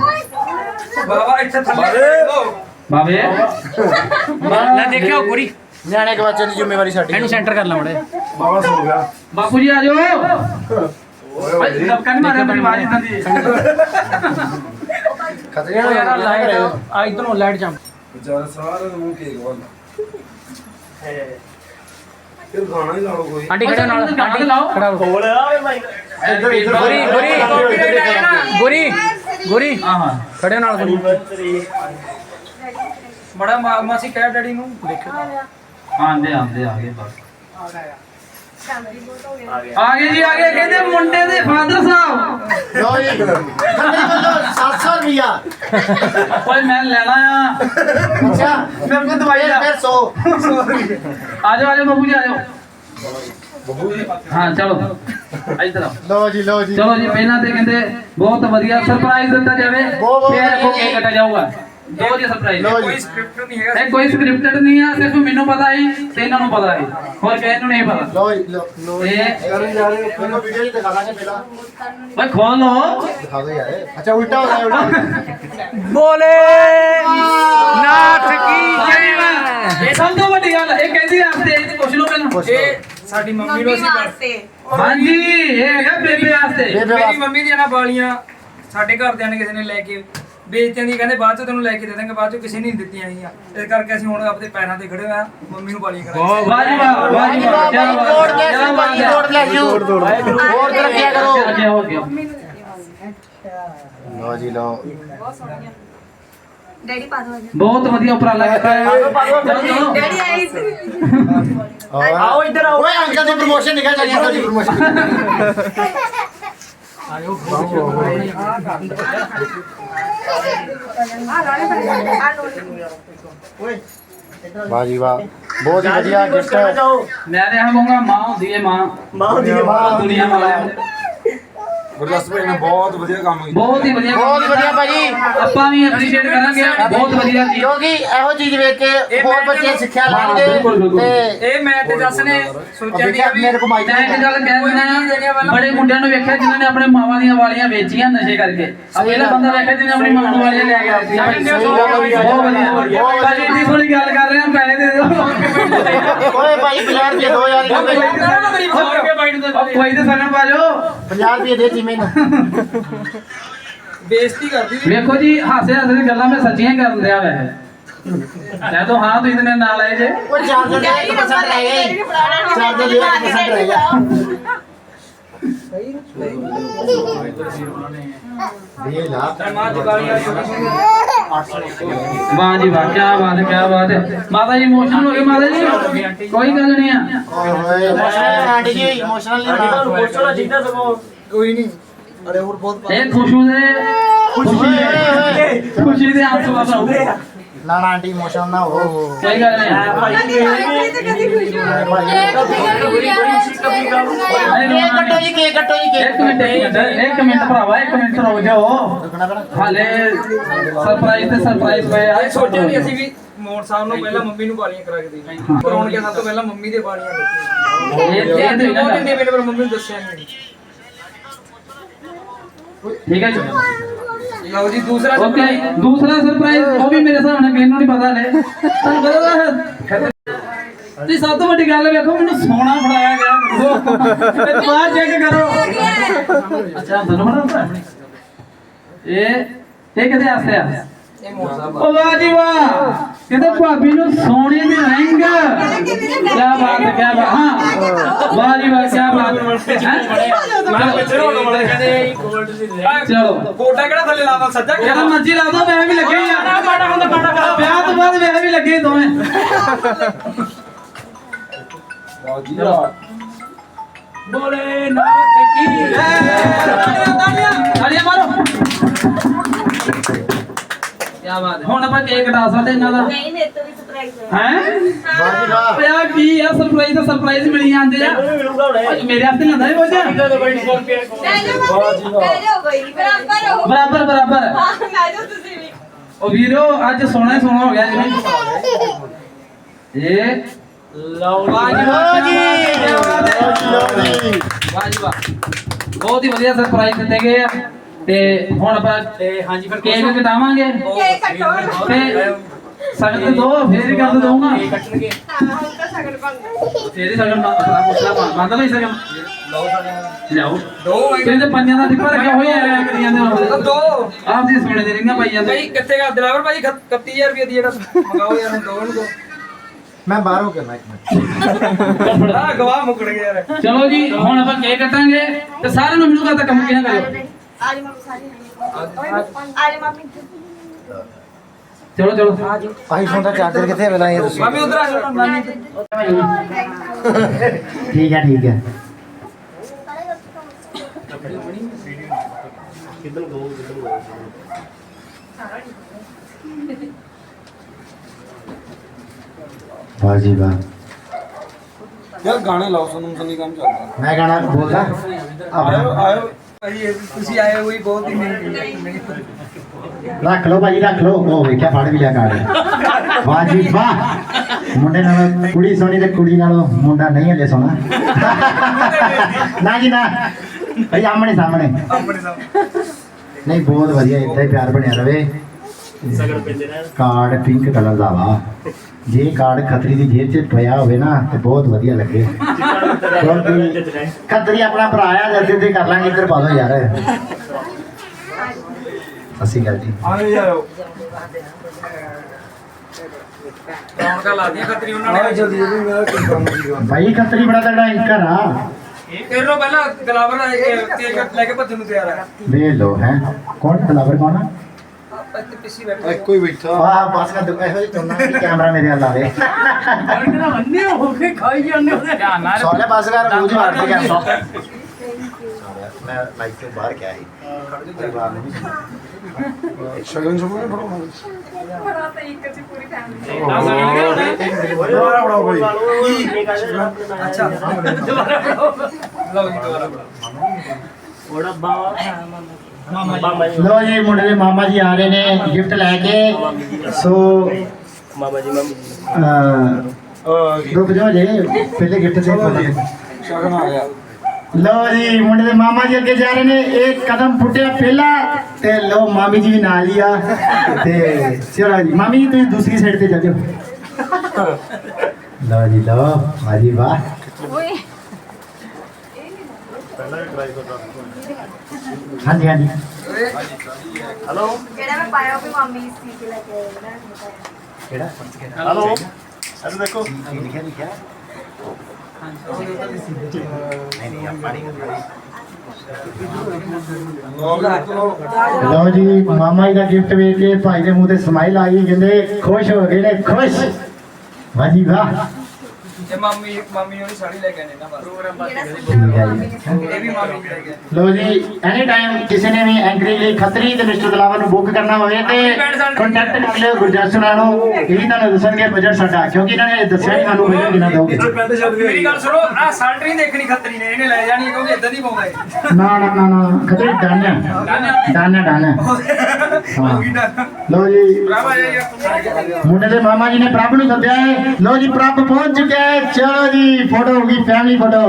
ਬਾਬਾ ਇੱਥੇ ਥੱਲੇ। ਬਾਬੇ ਲੈ ਦੇਖਿਓ ਪੂਰੀ। ਨਿਆਣੇ ਗਵਾਚਣ ਦੀ ਜ਼ਿੰਮੇਵਾਰੀ ਸਾਡੀ। ਇਹਨੂੰ ਸੈਂਟਰ ਕਰ ਲਾ ਮੜੇ ਬਾਬਾ ਸੋ ਗਿਆ। ਬਾਪੂ ਜੀ ਆ ਜਾਓ। ਭਾਈ ਦਬਕਾ ਨਹੀਂ ਮਾਰਿਆ ਮੇਰੀ ਆਵਾਜ਼ ਇਦਾਂ ਦੀ। ਖਤਰੇ ਨਾਲ ਲਾਈਟ। ਆ ਇਧਰੋਂ ਲਾਈਟ ਜੰਮ ਵਿਚਾਰਾ ਸਾਰਾ ਨੂੰ ਕੇਕ ਵਾਲਾ ਫਿਰ ਗਾਣਾ ਹੀ ਲਾ ਲਓ ਕੋਈ। ਆਂਟੀ ਖੜੇ ਨਾਲ ਆਂਟੀ। ਲਾਓ। ਖੜਾ ਹੋ। ਇੱਧਰ ਇੱਧਰ। ਗੁਰੀ ਗੁਰੀ ਗੁਰੀ ਗੁਰੀ ਹਾਂ ਹਾਂ। ਖੜੇ ਨਾਲ ਗੁਰੀ ਬੜਾ ਮਾ- ਮਾਸੀ ਕਹਿ ਡੈਡੀ ਨੂੰ। ਦੇਖੋ ਆਂਦੇ ਆਂਦੇ ਆ ਗਏ ਬਸ। ਆ ਗਏ ਜੀ ਆ ਗਏ। ਕਹਿੰਦੇ ਮੁੰਡੇ ਦੇ ਫਾਦਰ ਸਾਹਿਬ। ਲੋ ਜੀ। ਖੰਡੀ ਵੱਲੋਂ 700 ਰੁਪਿਆ ਓਏ ਮੈਂ ਲੈਣਾ ਆ। ਅੱਛਾ। ਮੇਰੇ ਕੋਲ ਦਵਾਈ ਆ। ਫਿਰ 100 ਆ ਜਾਓ ਆ ਜਾਓ ਬੱਬੂ ਜੀ। ਆ ਜਾਓ ਹਾਂ ਚਲੋ। ਇੱਧਰ ਆਓ ਲੋ ਜੀ ਲੋ ਜੀ। ਚਲੋ ਜੀ ਪਹਿਲਾਂ ਤੇ ਕਹਿੰਦੇ ਬਹੁਤ ਵਧੀਆ ਸਰਪ੍ਰਾਈਜ਼ ਦਿੱਤਾ ਜਾਵੇ। ਬਹੁਤ- ਬਹੁਤ ਫਿਰ ਅੱਗੋਂ ਵਧੀਆ। ਕੇਕ ਕੱਟਿਆ ਜਾਊਗਾ। ਦੋ ਜੀ ਸਰਪ੍ਰਾਈਜ਼ ਲਓ ਜੀ। ਕੋਈ ਸਕ੍ਰਿਪਟ ਨਹੀਂ ਹੈਗਾ। ਇਹ ਕੋਈ ਸਕ੍ਰਿਪਟਡ ਨਹੀਂ ਆ ਸਿਰਫ ਮੈਨੂੰ ਪਤਾ ਹੈ ਤੇ ਇਹਨਾਂ ਨੂੰ ਪਤਾ ਹੈ। ਹੋਰ ਕਿਸੇ ਨੂੰ ਨਹੀਂ ਪਤਾ। ਲੋ ਜੀ ਲੋ ਲੋ ਜੀ। ਇਹ ਕਰਨ ਜਾ ਰਹੇ ਹੋ ਮੈਨੂੰ ਵੀਡੀਓ ਹੀ ਦਿਖਾ ਦਾਂਗੇ ਪਹਿਲਾਂ। ਓਏ ਖੋਲ ਲੋ ਦਿਖਾ ਦੋ ਯਾਰ। ਅੱਛਾ ਉਲਟਾ ਹੋ ਰਿਹਾ ਉਲਟਾ। ਬੋਲੇ। ਨਾਥ ਕੀ ਇਹ ਸਭ ਤੋਂ ਵੱਡੀ ਗੱਲ ਇਹ ਕਹਿੰਦੀ ਆਸਤੇ ਇਹ ਤੇ ਪੁੱਛ ਲਓ ਪਹਿਲਾਂ ਇਹ ਸਾਡੀ ਮੰਮੀ ਨੂੰ ਅਸੀਂ ਕਰ- ਹਾਂਜੀ ਇਹ ਹੈਗਾ ਬੇਬੇ ਆਸਤੇ ਬੇਬੇ ਮੇਰੀ ਵਾਸਤੇ ਮੰਮੀ ਦੀਆਂ ਨਾ ਬਾਲੀਆਂ ਸਾਡੇ ਘਰਦਿਆਂ ਨੇ ਕਿਸੇ ਨੇ ਲੈ ਕੇ ਵੇਚਤੀਆਂ ਦੀ ਕਹਿੰਦੇ ਬਾਅਦ ਚ ਤੈਨੂੰ ਲੈ ਕੇ ਦੇ ਦਾਂਗੇ ਬਾਅਦ ਚ ਕਿਸੇ ਨੇ ਨਹੀਂ ਦਿੱਤੀਆਂ ਹੈਗੀਆਂ। ਇਸ ਕਰਕੇ ਅਸੀਂ ਹੁਣ ਆਪਣੇ ਪੈਰਾਂ ਤੇ ਖੜੇ ਹੋਇਆ ਮੰਮੀ ਨੂੰ ਬਾਲੀਆਂ ਕਰਾਂਗੇ। ਵਾਹ ਜੀ ਵਾਹ ਵਾਹ ਜੀ ਵਾਹ ਬਾਤ ਤੋੜ ਕੇ ਭਾਈ ਹੈ ਤੋੜ ਲੈ ਜੀ ਹੋਰ ਤਰੱਕੀਆਂ ਕਰੋ। ਅੱਗੇ ਹੋ ਗਿਆ। ਲੋ ਜੀ ਲੋ ਡੈਡੀ ਪਾ ਦੋ ਬਹੁਤ ਵਧੀਆ ਉਪਰਾਲਾ ਕੀਤਾ ਹੈ। ਡੈਡੀ ਆਈ ਸੀ ਆਓ ਇੱਧਰ ਆਓ। ਓਏ ਅੰਕਲ ਦੀ ਪ੍ਰਮੋਸ਼ਨ ਨਿਕਲ ਜਾਣੀ ਅੰਕਲ ਦੀ ਪ੍ਰਮੋਸ਼ਨ ਵਾਹ ਜੀ ਵਾਹ ਬਹੁਤ ਹੀ ਵਧੀਆ ਗਿਫਟ ਮੈਂ ਇਹ ਕਹੂੰਗਾ ਮਾਂ ਹੁੰਦੀ ਹੈ ਮਾਂ। ਮਾਂ ਦੀ ਮਾਂ ਦੁਨੀਆ ਵਾਲਾ ਗੁਰਦਾਸ ਭਾਈ ਨੇ ਬਹੁਤ ਵਧੀਆ ਕੰਮ ਕੀਤਾ। ਬਹੁਤ ਹੀ ਵਧੀਆ ਬਹੁਤ ਹੀ ਵਧੀਆ ਭਾਜੀ। ਆਪਾਂ ਵੀ ਐਪਰੀਸ਼ੀਏਟ ਕਰਾਂਗੇ ਬਹੁਤ ਵਧੀਆ ਜੀ। ਕਿਉਂਕਿ ਇਹੋ ਚੀਜ਼ ਵੇਖ ਕੇ ਹੋਰ ਬੱਚੇ ਸਿੱਖਿਆ ਲੈਣਗੇ ਬਿਲਕੁਲ, ਬਿਲਕੁਲ। ਤੇ ਇਹ ਮੈਂ ਤੇ ਜੱਸ ਨੇ ਸੋਚਿਆ ਵੇਖਿਆ ਨਹੀਂ ਮੇਰੇ ਕੋਲ ਮਾਈਕ ਮੈਂ ਇੱਕ ਗੱਲ ਕਹਿ ਦਿੰਦਾ ਬੜੇ ਮੁੰਡਿਆਂ ਨੂੰ ਵੇਖਿਆ ਜਿਨ੍ਹਾਂ ਨੇ ਆਪਣੇ ਮਾਵਾਂ ਦੀਆਂ ਵਾਲੀਆਂ ਵੇਚੀਆਂ ਨਸ਼ੇ ਕਰਕੇ। ਆ ਪਹਿਲਾ ਬੰਦਾ ਵੇਖਿਆ ਜਿਹਨੇ ਆਪਣੀ ਮਾਂ ਨੂੰ ਵਾਲੀਆਂ ਲੈ ਕੇ ਆਇਆ ਸੀ ਸਹੀ ਗੱਲ। ਹੈ। ਬਹੁਤ ਵਧੀਆ। ਭਾਜੀ ਇੰਨੀ ਸੋਹਣੀ ਗੱਲ ਕਰ ਰਹੇ ਆ ਪੈਸੇ ਦੇ ਦਿਓ। ਓਏ ਭਾਈ 50 ਰੁਪਏ 2000 ਰੁਪਏ ਕੋਈ ਤੇ ਸਗਨ ਬਾਜੋ 50 ਰੁਪਏ ਦੇ ਤੀ ਮੈਨੂੰ। ਬੇਇੱਜ਼ਤੀ ਕਰਦੀ ਸੀ। ਵੇਖੋ ਜੀ ਹਾਸੇ ਹਾਸੇ ਦੀ ਗੱਲਾਂ ਮੈਂ ਸੱਚੀਆਂ ਹੀ ਕਰਨ ਦਿਆ ਵੈਸੇ। ਮੈਂ ਤਾਂ ਹਾਂ ਤੁਸੀਂ ਤੇ ਮੇਰੇ ਨਾਲ ਆਏ ਜੇ। ਉਹ ਚਾਰਜਰ ਦੇ 1% ਰਹਿ ਗਏ। ਚਾਰਜਰ ਦੇ 1% ਰਹਿ ਗਿਆ ਮਾਂ ਦੀ ਬਾਲੀਆਂ ਵਾਹ ਜੀ ਵਾਹ ਕੀ ਬਾਤ ਹੈ ਕੀ ਬਾਤ ਹੈ। ਮਾਤਾ ਜੀ ਇਮੋਸ਼ਨਲ ਹੋ ਗਏ ਮਾਤਾ ਜੀ? ਕੋਈ ਗੱਲ ਨਹੀਂ ਆ। ਓਏ ਹੋਏ ਇਮੋਸ਼ਨਲ ਆਂਟੀ ਜੀ ਇਮੋਸ਼ਨਲ ਨਹੀਂ ਹੋਣਾ। ਕੋਈ ਨਹੀਂ। ਅਰੇ ਹੋਰ ਬਹੁਤ ਇਹ ਖੁਸ਼ੂ ਦੇ ਖੁਸ਼ੀ ਦੇ ਖੁਸ਼ੀ ਦੇ ਆਂਸੂ ਆਉ ਨਾ ਨਾ ਆਂਟੀ ਇਮੋਸ਼ਨਲ ਨਾ ਹੋ। ਕੋਈ ਗੱਲ ਨਹੀਂ। ਕੇਕ ਕੱਟੋ ਜੀ ਕੇਕ ਕੱਟੋ ਜੀ ਇੱਕ ਮਿੰਟ ਇੱਕ ਮਿੰਟ ਇੱਕ ਮਿੰਟ ਭਰਾਵਾ ਇੱਕ ਮਿੰਟ ਰੁਕ ਜਾਓ। ਹਾਲੇ ਸਰਪ੍ਰਾਈਜ਼ ਤੇ ਸਰਪ੍ਰਾਈਜ਼ ਪਏ ਆ। ਸੋਚਿਆ ਨਹੀਂ ਅਸੀਂ ਵੀ ਮੋਹਨ ਸਾਹਿਬ ਨੂੰ ਪਹਿਲਾਂ ਮੰਮੀ ਨੂੰ ਬਾਲੀਆਂ ਕਰਾ ਕੇ ਦੇਈਆਂ ਕਰਾਉਣ ਕੇ ਸਭ ਤੋਂ ਪਹਿਲਾਂ ਮੰਮੀ ਦੇ ਬਾਲੀਆਂ ਦਿੱਤੀਆਂ। ਇਹ ਤੇ ਬਹੁਤ ਦਿੰਦੇ ਮੇਰੇ ਪਰ ਮੰਮੀ ਨੂੰ ਦੱਸਿਆ ਨਹੀਂ। ਠੀਕ ਹੈ ਜੀ। ਲਓ ਜੀ ਦੂਸਰਾ ਓਕੇ ਦੂਸਰਾ ਸਰਪ੍ਰਾਈਜ਼ ਉਹ ਵੀ ਮੇਰੇ ਹਿਸਾਬ ਨਾਲ ਕਿਸੇ ਨੂੰ ਨਹੀਂ ਪਤਾ ਹਲੇ। ਤੁਹਾਨੂੰ ਪਤਾ ਤਾਂ ਤੁਸੀਂ ਸਭ ਤੋਂ ਵੱਡੀ ਗੱਲ ਵੇਖੋ ਮੈਨੂੰ ਸੋਨਾ ਫੜਾਇਆ ਗਿਆ। ਤੇ ਬਾਹਰ ਚੈੱਕ ਕਰੋ। ਅੱਛਾ ਤੁਹਾਨੂੰ ਫੜਾ ਇਹ ਇਹ ਕਿਹਦੇ ਵਾਸਤੇ ਆ? ਇਹ ਮੋਹਨ ਸਾਹਿਬ ਉਹ ਵਾਹ ਜੀ ਵਾਹ ਕਿਤੇ ਭਾਬੀ ਨੂੰ ਸੋਨੇ ਦੇ ਰਿੰਗ ਕੀ ਬਾਤ ਹੈ ਕੀ ਬਾਤ ਹਾਂ ਵਾਹ ਜੀ ਵਾਹ ਕੀ ਬਾਤ ਹੈ ਮੈਂ ਪਿੱਛੇ ਹੋਣ ਵਾਲਾ ਕਹਿੰਦੇ ਗੋਲਡ ਦੀ ਚਲੋ ਕੋਟਾ ਕਿਹੜਾ ਥੱਲੇ ਲਾਦਾ ਸੱਜਾ ਜਿਹੜਾ ਮਰਜ਼ੀ ਲਾ ਦੋ ਵੈਸੇ ਵੀ ਲੱਗੇ ਹੀ ਆ ਮਾੜਾ ਹੁੰਦਾ ਮਾੜਾ ਵਿਆਹ ਤੋਂ ਬਾਅਦ ਵੈਸੇ ਵੀ ਲੱਗੇ ਦੋਵੇਂ ਬੋਲੇ ਨਾਥ ਕੀ ਤਾੜੀਆਂ ਤਾੜੀਆਂ ਮਾਰੋ ਕੀ ਬਾਤ ਹੈ। ਹੁਣ ਆਪਾਂ ਕੇਕ ਕਟਾ ਸਕਦੇ ਇਹਨਾਂ ਦਾ। ਨਹੀਂ ਮੇਰੇ ਤੋਂ ਵੀ ਸਰਪ੍ਰਾਈਜ਼ ਹੈ। ਹੈ? ਵਾਹ ਜੀ ਵਾਹ। ਪਿਆ ਕੀ ਆ ਸਰਪ੍ਰਾਈਜ਼ ਤਾਂ ਸਰਪ੍ਰਾਈਜ਼ ਮਿਲੀ ਜਾਂਦੇ ਆ। ਓਏ, ਮੇਰੇ ਹੱਥ ਲੈਂਦਾ ਇਹ ਬੋਝਾ ਲੈ ਜਾਓ ਮੰਮੀ ਲੈ ਜਾਓ ਕੋਈ ਨੀ, ਬਰਾਬਰ ਹੋ ਬਰਾਬਰ ਬਰਾਬਰ। ਹਾਂ ਲੈ ਜਾਓ ਤੁਸੀਂ ਵੀ। ਉਹ ਵੀਰੋ ਅੱਜ ਸੋਹਣਾ ਹੀ ਸੋਹਣਾ ਹੋ ਗਿਆ ਇਹ ਲਓ ਜੀ। ਵਾਹ ਵਾਹ ਵਾਹ ਬਹੁਤ ਹੀ ਵਧੀਆ ਸਰਪ੍ਰਾਈਜ਼ ਦਿੱਤੇ ਗਏ ਆ। ਤੇ ਹੁਣ ਆਪਾਂ ਤੇ ਹਾਂਜੀ ਫਿਰ ਕੇਕ ਕਟਾਵਾਂਗੇ। ਕੇਕ ਕੱਟੋ ਤੇ ਸਗਨ ਦੋ ਫੇਰ ਹੀ ਕਰ ਦਊਂਗਾ। ਕੱਟਣਗੇ ਹਾਂ ਹੁਣ ਤਾਂ ਸਗਨ ਬੰਦ ਫੇਰ ਹੀ ਸਗਨ ਆਪਣਾ ਪੁੱਛਣਾ ਲਈ ਸਗਨ। ਲਿਆਓ। ਦੋ ਤੇ ਪੰਜਾਂ ਦਾ ਟਿੱਪਾ ਰੱਖਿਆ ਹੋਇਆ ਹੈ ਕਰੀ ਜਾਂਦੇ ਹੋ। ਦੋ। ਆਪ ਦੀ ਸੋਨੇ ਦੇ ਰਿੰਗਾਂ ਪਾਈ ਜਾਂਦੇ। ਭਾਈ ਕਿੱਥੇ ਗਾ ਡਰਾਈਵਰ ਭਾਈ? 31000 ਰੁਪਏ ਦੀ ਜਿਹੜਾ ਮੰਗਾਓ ਯਾਰ ਦੋ ਨੂੰ ਦੋ। ਮੈਂ ਬਾਹਰੋਂ ਕਰਨਾ ਇੱਕ ਮਿੰਟ। ਆ ਗਵਾਹ ਮੁਕੜ ਗਿਆ ਯਾਰ। ਚਲੋ ਜੀ ਹੁਣ ਆਪਾਂ ਕੇਕ ਕੱਟਾਂਗੇ। ਤੇ ਸਾਰਿਆਂ ਨੂੰ ਮਿਲੂਗਾ ਤਾਂ ਕੰਮ ਕਿਹਾਂ ਕਰਿਓ? ਆਲੀ ਮੰਮੀ ਸਾਰੀ ਆਲੀ ਮੰਮੀ ਚਲੋ ਚਲੋ ਆਈਫੋਨ ਦਾ ਚਾਰਜਰ ਕਿੱਥੇ ਮਿਲਣਾ ਇਹ ਦੱਸੋ ਮਾਮੀ ਉਧਰ ਆ ਜਾਓ ਨਾਨੀ ਤੇ ਠੀਕ ਹੈ ਠੀਕ ਹੈ ਵਾਹ ਜੀ ਵਾਹ ਯਾਰ ਗਾਣੇ ਲਾਓ ਸਾਨੂੰ ਸੰਨੀ ਕੰਮ ਚੱਲਦਾ ਮੈਂ ਗਾਣਾ ਬੋਲਦਾ ਆਇਓ ਆਪਣਾ ਆਇਓ ਭਾਈ ਤੁਸੀਂ ਆਏ ਹੋਈ ਬਹੁਤ ਹੀ ਨਹੀਂ। ਰੱਖ ਲਓ ਭਾਜੀ ਰੱਖ ਲਓ। ਉਹ ਵੇਖਿਆ ਫੜ ਵੀ ਲਿਆ ਕਾਰਡ ਵਾਹ ਜੀ ਵਾਹ। ਮੁੰਡੇ ਨਾਲ ਕੁੜੀ ਸੋਹਣੀ ਤੇ ਕੁੜੀ ਨਾਲ ਮੁੰਡਾ ਨਹੀਂ ਹਲੇ ਸੋਹਣਾ। ਨਾ ਜੀ ਨਾ। ਭਾਈ ਆਮਣੇ ਸਾਹਮਣੇ। ਆਪਣੇ ਸਾਹਮਣੇ। ਨਹੀਂ ਬਹੁਤ ਵਧੀਆ ਇੱਦਾਂ ਹੀ ਪਿਆਰ ਬਣਿਆ ਰਵੇ। ਕਾਰਡ ਪਿੰਕ ਕਲਰ ਦਾ ਵਾ। ਜੇ ਕਾਰਡ ਖੱਤਰੀ ਦੀ ਜੇਬ 'ਚ ਪਿਆ ਹੋਵੇ ਨਾ ਤੇ ਬਹੁਤ ਵਧੀਆ ਲੱਗੇ। ਕਿਉਂਕਿ ਖੱਤਰੀ ਆਪਣਾ ਭਰਾ ਆ ਜਲਦੀ ਤੇ ਕਰ ਲਾਂਗੇ ਇੱਧਰ ਪਾ ਦੋ ਯਾਰ। ਅਸੀਂ ਗੱਲ ਜੀ। ਲਾ ਖੱਤਰੀ ਉਹਨਾਂ ਨੇ। ਜਲਦੀ ਜਲਦੀ ਮੇਰਾ ਕੰਮ ਭਾਈ ਖੱਤਰੀ ਬੜਾ ਤਗੜਾ ਇੰਕਰ ਆ। ਤੇਰੇ ਤੋਂ ਪਹਿਲਾਂ ਗਲਾਵਰ ਲੈ ਕੇ ਭੱਜਣ ਨੂੰ ਤਿਆਰ ਆ। ਵੇ ਲੋ ਹੈ। ਕੌਣ ਬਲਾਵਰ ਕੌਣ ਆ? ਇੱਥੇ ਪਿੱਛੇ ਬੈਠੇ ਇੱਕੋ ਹੀ ਬੈਠਾ। ਵਾਹ ਬਸ ਕਰ ਦੋ ਇਹੋ ਜਿਹੀ ਚੁਣਨਾ ਕਿ ਕੈਮਰਾ ਮੇਰੇ ਵੱਲ ਆਵੇ। ਧਿਆਨ ਨਾਲ ਸੋਲੇ ਬਸ ਕਰ ਮੂੰਹ ਮਾਰ ਕੇ ਕੈਮਰਾ। ਮੈਂ ਮਾਈਕ ਤੋਂ ਬਾਹਰ ਗਿਆ ਸੀ। ਪਰਿਵਾਰ ਨੂੰ ਸ਼ਗਨ ਸ਼ਗਨ ਬੜਾ ਬੜਾ ਤਰੀਕੇ ਚ ਪੂਰੀ ਫੈਮਿਲੀ ਬੜਾ ਬੜਾ ਭਾਈ। ਅੱਛਾ। ਲਓ ਜੀ ਦੁਬਾਰਾ ਲੋ ਜੀ ਮੁੰਡੇ ਦੇ ਮਾਮਾ ਜੀ ਆ ਰਹੇ ਨੇ ਗਿਫਟ ਲੈ ਕੇ। ਸੋ ਮਾਮਾ ਜੀ ਮਾਮੀ ਅਹ ਰੁਕ ਜਾਓ ਜੇ ਪਹਿਲੇ ਗਿਫਟ ਦੇ ਪਤਾ ਸ਼ਗਨ ਆ ਗਿਆ ਲੋ ਜੀ ਮੁੰਡੇ ਦੇ ਮਾਮਾ ਜੀ ਅੱਗੇ ਜਾ ਰਹੇ ਨੇ ਇੱਕ ਕਦਮ ਫੁੱਟਿਆ ਪਹਿਲਾ ਤੇ ਲੋ ਮਾਮੀ ਜੀ ਵੀ ਨਾਲ ਹੀ ਆ ਤੇ ਚਲੋ ਜੀ ਮਾਮੀ ਜੀ ਤੁਸੀਂ ਦੂਸਰੀ ਸਾਈਡ ਤੇ ਜਾ ਜਾਓ। ਲੋ ਜੀ ਲੋ ਵਾਹ। ਜੀ ਵਾਹ ਓਏ ਹਾਂਜੀ ਹਾਂਜੀ। ਜਿਹੜਾ ਮੈਂ ਪਾਇਆ ਉਹ ਵੀ ਮਾਮੀ ਸੀ ਕੇ ਲੈ ਕੇ ਨਾ ਕਿਹੜਾ? ਹਲੋ ਇਹ ਦੇਖੋ ਕੀ ਲਿਖਿਆ ਲਿਖਿਆ ਨਹੀਂ ਨਹੀਂ ਆਪਾਂ ਨਹੀਂ ਲਓ ਜੀ ਮਾਮਾ ਜੀ ਦਾ ਗਿਫਟ ਵੇਖ ਕੇ ਭਾਈ ਦੇ ਮੂੰਹ ਤੇ ਸਮਾਈਲ ਆ ਗਈ ਕਹਿੰਦੇ ਖੁਸ਼ ਹੋ ਗਏ ਨੇ ਖੁਸ਼। ਵਾਹ ਜੀ ਵਾਹ। ਇਹ ਮਾਮੀ ਮਾਮੀ ਉਹਦੀ ਸਾੜੀ ਲੈ ਕੇ ਆਨੇ ਨਾ ਬਸ। ਠੀਕ ਹੈ ਜੀ ਇਹ ਵੀ ਮਾਮੀ ਜੀ ਲੈ ਕੇ ਆਏ। ਲੋ ਜੀ ਐਨੀ ਟਾਈਮ ਕਿਸੇ ਨੇ ਵੀ ਐਂਕਰਿੰਗ ਲਈ ਖੱਤਰੀ ਤੇ ਮਿਸਟਰ ਦਲਾਵਰ ਨੂੰ ਬੁੱਕ ਕਰਨਾ ਹੋਵੇ ਤੇ ਕੰਟੈਕਟ ਕਰ ਲਿਓ ਗੁਰਜਸ ਨਾਲ। ਨੂੰ ਇਹ ਵੀ ਤੁਹਾਨੂੰ ਦੱਸਣਗੇ ਬਜਟ ਸਾਡਾ ਕਿਉਂਕਿ ਇਹਨਾਂ ਨੇ ਦੱਸਿਆ ਨਹੀਂ ਸਾਨੂੰ ਬਜਟ ਕਿੰਨਾ ਛੱਡ ਮੇਰੀ ਗੱਲ ਸੁਣੋ ਆ ਸ਼ਰਟ ਨਹੀਂ ਦੇਖਣੀ ਖੱਤਰੀ ਨੇ ਇਹਨੇ ਲੈ ਜਾਣੀ ਕਿਉਂਕਿ ਇਦਾਂ ਨਹੀਂ ਪਾਉਂਦਾ ਇਹ। ਨਾ ਨਾ ਨਾ ਨਾ ਖੱਤਰੀ ਡਨ ਹੈ। ਡਨ ਹੈ? ਡਨ ਹੈ ਹਾਂ। ਲੋ ਜੀ। ਮੁੰਡੇ ਦੇ ਮਾਮਾ ਜੀ ਨੇ ਪ੍ਰਭ ਨੂੰ ਸੱਦਿਆ ਹੈ। ਲੋ ਜੀ ਪ੍ਰਭ ਪਹੁੰਚ ਚੁੱਕਿਆ ਹੈ। ਚਲੋ ਜੀ ਫੋਟੋ ਹੋ ਗਈ ਫੈਮਿਲੀ ਫੋਟੋ।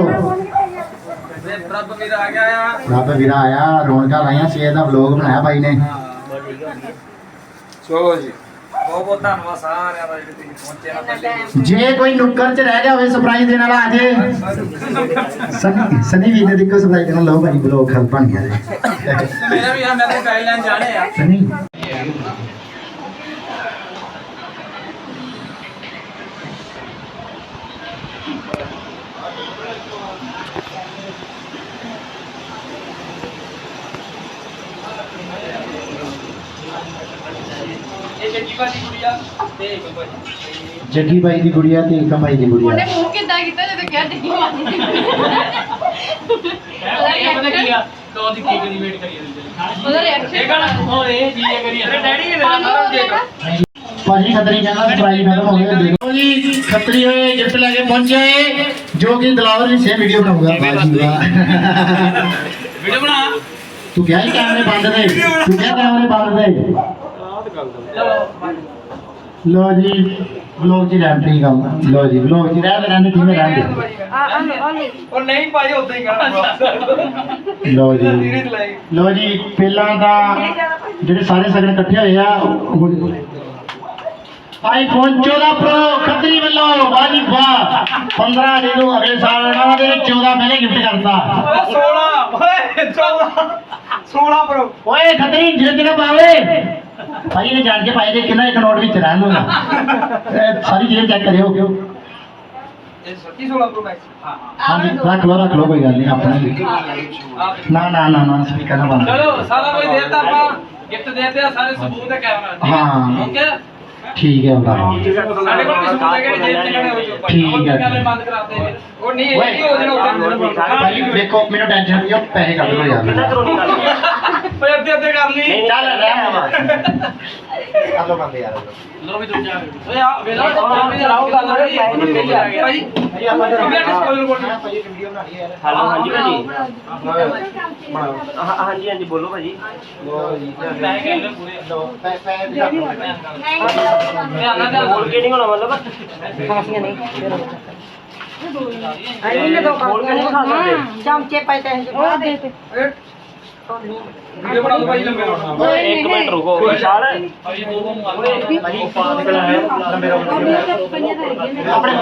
ਪ੍ਰਭ ਵੀਰ ਆ ਗਿਆ ਆ ਪ੍ਰਭ ਵੀਰਾ ਆਇਆ ਰੌਣਕਾਂ ਲਾਈਆਂ ਇਹਦਾ ਵਲੌਗ ਬਣਾਇਆ ਬਾਈ ਨੇ। ਚਲੋ ਜੀ ਬਹੁਤ ਬਹੁਤ ਧੰਨਵਾਦ ਸਾਰਿਆਂ ਦਾ ਜਿਹੜੇ ਤੁਸੀਂ ਪਹੁੰਚੇ ਨਾ ਪਹਿਲੇ ਜੇ ਕੋਈ ਨੁੱਕਰ ਚ ਰਹਿ ਗਿਆ ਹੋਵੇ ਸਰਪ੍ਰਾਈਜ਼ ਦੇਣ ਵਾਲਾ ਆ ਜੇ ਸਨੀ ਸਨੀ ਵੀ ਦੇ ਦੇਖੋ ਸਰਪ੍ਰਾਈਜ਼ ਦੇਣਾ ਲਓ ਭਾਈ ਵਲੌਗ ਖਲ ਬਣ ਗਿਆ ਜੀ। ਮੇਰਾ ਵੀ ਆ ਮੈਂ ਤੇ ਗਾਈਡਲਾਈਨ ਜਾਣੇ ਆ। ਸਨੀ। ਇਹ ਜੱਗੀ ਬਾਜੀ ਕੁੜੀਆ ਤੇ ਇੱਕ ਜੱਗੀ ਬਾਈ ਦੀ ਗੁੜੀਆ ਤੇ ਏਕਮ ਬਾਈ ਦੀ ਉਹਨੇ ਗੁੜੀਆ ਮੂੰਹ ਕਿੱਦਾਂ ਕੀਤਾ ਜਦੋਂ ਕਿਹਾ ਡਿੱਗੀ ਮਾਰਨੀ ਸੀ ਪਤਾ ਕੀ ਆ? ਕਦੋਂ ਦੀ ਕੇਕ ਦੀ ਵੇਟ ਕਰੀ ਜਾਂਦੇ ਉਹਦਾ ਇਹ ਗੱਲ ਹੋਰ ਇਹ ਚੀਜ਼ ਕਰੀ ਜਾਂਦੇ ਡੈਡੀ ਨੇ ਮੇਰਾ ਨਾਮ ਦੇਗਾ ਭਾਜੀ ਖੱਤਰੀ ਕਹਿੰਦਾ ਸਰਪ੍ਰਾਈਜ਼ ਖਤਮ ਹੋ ਗਿਆ। ਦੇਖੋ ਜੀ ਖੱਤਰੀ ਹੋਏ ਗਿਫਟ ਲੈ ਕੇ ਪਹੁੰਚੇ ਜੋ ਕਿ ਦਲਾਵਰ ਵੀ ਸੇਮ ਵੀਡੀਓ ਬਣਾਊਗਾ। ਬਾਜੀ ਵਾਹ ਵੀਡੀਓ ਬਣਾ। ਤੂੰ ਕਿਹਾ ਹੀ ਕੈਮਰੇ ਬੰਦ ਦੇ? ਤੂੰ ਕਿਹਾ ਕੈਮਰੇ ਬੰਦ ਦੇ? ਲੋ ਜੀ ਵਲੌਗ ਜੀ ਰੈਂਪਿੰਗ ਕੰਮ ਲੋ ਜੀ ਵਲੌਗ ਜੀ ਰਹਿ ਰਹਿੰਦੇ ਕਿਵੇਂ ਰਹਿੰਦੇ ਉਹ ਨਹੀਂ ਭਾਈ ਉਦਾਂ ਹੀ ਕਰਨਾ। ਲੋ ਜੀ। ਲੋ ਜੀ ਪਹਿਲਾਂ ਤਾਂ ਜਿਹੜੇ ਸਾਰੇ ਸਗਣ ਇਕੱਠੇ ਹੋਏ ਆ ਆਈਫੋਨ 14 ਪ੍ਰੋ ਖੱਤਰੀ ਵੱਲੋਂ ਵਾਹ ਜੀ ਵਾਹ। 15 ਦੇ ਨੂੰ ਅਗਲੇ ਸਾਲ ਉਹਨਾਂ ਦੇ 14 ਪਹਿਲੇ ਗਿਫਟ ਕਰਤਾ। ਓਏ 16 ਓਏ 14 16 ਪ੍ਰੋ। ਓਏ ਖੱਤਰੀ ਜਿਹੜੇ ਜਿਹੜੇ ਪਾਵੇ ਭਾਈ ਨੇ ਜਾਣ ਕੇ ਪਾਏ ਦੇ ਕਿੰਨਾ ਇੱਕ ਨੋਟ ਵਿੱਚ ਰਹਿਣ ਦੂੰਗਾ ਇਹ ਸਾਰੀ ਚੀਜ਼ ਚੈੱਕ ਕਰਿਓ ਕਿਉਂ? ਇਹ ਸੱਚੀ 16 ਪ੍ਰੋ ਮੈਕਸ। ਹਾਂ ਹਾਂਜੀ ਰੱਖ ਲਓ ਰੱਖ ਲਓ ਕੋਈ ਗੱਲ ਨਹੀਂ ਆਪਣਾ। ਹੀ। ਨਾ ਨਾ ਨਾ ਨਾ ਸਪੀਕਰ ਨਾ ਬੰਦ ਚਲੋ ਸਾਰਾ ਕੋਈ ਦੇਤਾ ਆਪਾਂ। ਗਿਫਟ ਦੇਤੇ ਆ ਸਾਰੇ ਸਬੂਤ ਹੈ ਕੈਮਰਾ ਹਾਂ। ਓਕੇ ਠੀਕ ਹੈ ਭਰਾ। ਸਾਡੇ ਕੋਲ ਕਿਸੇ ਨੂੰ ਕਿ ਜੇਬ ਚ ਕਣੇ ਹੋ ਚੁੱਕਾ ਠੀਕ ਹੈ। ਗੱਲ ਬੰਦ ਕਰਾਤੇ ਫਿਰ ਉਹ ਨਹੀਂ ਇਹ ਨਹੀਂ ਹੋ ਜਾਣਾ ਭਾਈ ਦੇਖੋ ਮੈਨੂੰ ਟੈਨਸ਼ਨ ਨਹੀਂ ਆ ਪੈਸੇ ਕੱਢ ਲਓ ਯਾਰ। ਓਏ ਅੱਧੇ ਅੱਧੇ ਕਰ ਲਈ। ਚੱਲ ਰਹਿ ਮਾ ਹਲੋ ਬੰਦੇ ਯਾਰ। ਲੋ ਵੀ ਦੂਜਾ। ਓਏ ਆ ਵੇਲਾ ਵੀ ਲਾਓ ਗੱਲ ਭਾਈ। ਭਾਈ ਬਣਾ ਲਈ ਯਾਰ। ਹੈਲੋ ਹਾਂਜੀ ਭਾਜੀ। ਹਾਂ- ਹਾਂਜੀ ਹਾਂਜੀ ਬੋਲੋ ਭਾਜੀ। ਮੈਂ ਕਹਿੰਦਾ ਪੂਰੇ ਦਿਓ। ਧਿਆਨ ਨਾਲ ਧਿਆਨ ਬੋਲ ਕੇ ਨਹੀਂ ਹੋਣਾ ਮਤਲਬ। ਚਮਚੇ ਪਏ ਤੇ ਵੀਡੀਓ ਬਣਾ ਭਾਈ ਲੰਬੇ ਇੱਕ ਮਿੰਟ ਰੁਕੋ ਵਿਸ਼ਾਲ। ਭਾਈ ਉਹ ਲੰਬੇ ਆਪਣੇ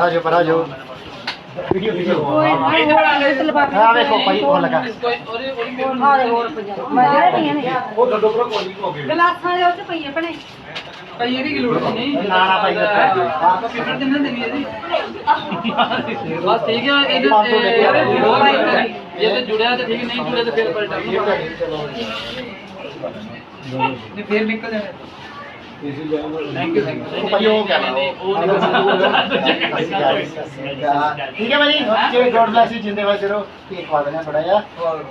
ਇੱਕ ਕੇ ਵੀਡੀਓ ਪਰਾ ਜੋ ਵੀਡੀਓ ਵੀਡੀਓ ਆ ਵੇਖੋ ਭਾਈ ਉਹ ਲਗਾ। ਕੋਈ ਉਹਦੇ ਉਹਦੀ ਗਲਾਸਾਂ ਦੇ ਉੱਤੇ ਪਈਆਂ ਭਣੇ। ਭਾਈ ਇਹਦੀ ਲੋੜ ਨਹੀਂ ਨਾ ਨਾ ਭਾਈ ਆਪਾਂ ਕਿੰਨੇ ਦੇਣੀ ਇਹਦੀ। ਬਸ ਠੀਕ ਹੈ ਇਹਦੇ ਯਾਰ ਇਹ ਹੈ। ਤੇ ਜੁੜਿਆ ਤੇ ਠੀਕ ਨਹੀਂ ਜੁੜਿਆ ਤੇ ਫਿਰ ਪਲਟਾ। ਨਹੀਂ ਫਿਰ ਨਿਕਲ ਜਾਣਾ। ਥੈਂਕ ਯੂ ਥੈਂਕ ਯੂ ਉਹ। ਕਹਿ ਨਹੀਂ ਉਹ ਠੀਕ ਹੈ ਭਾਈ ਜੇ ਗੋਡ ਬlesਸ ਯੂ ਜਿੰਦੇ ਵਾਸਤੇ ਰੋ ਕੇਕ ਖਵਾ ਦੇਣਾ ਥੋੜਾ ਜਿਹਾ?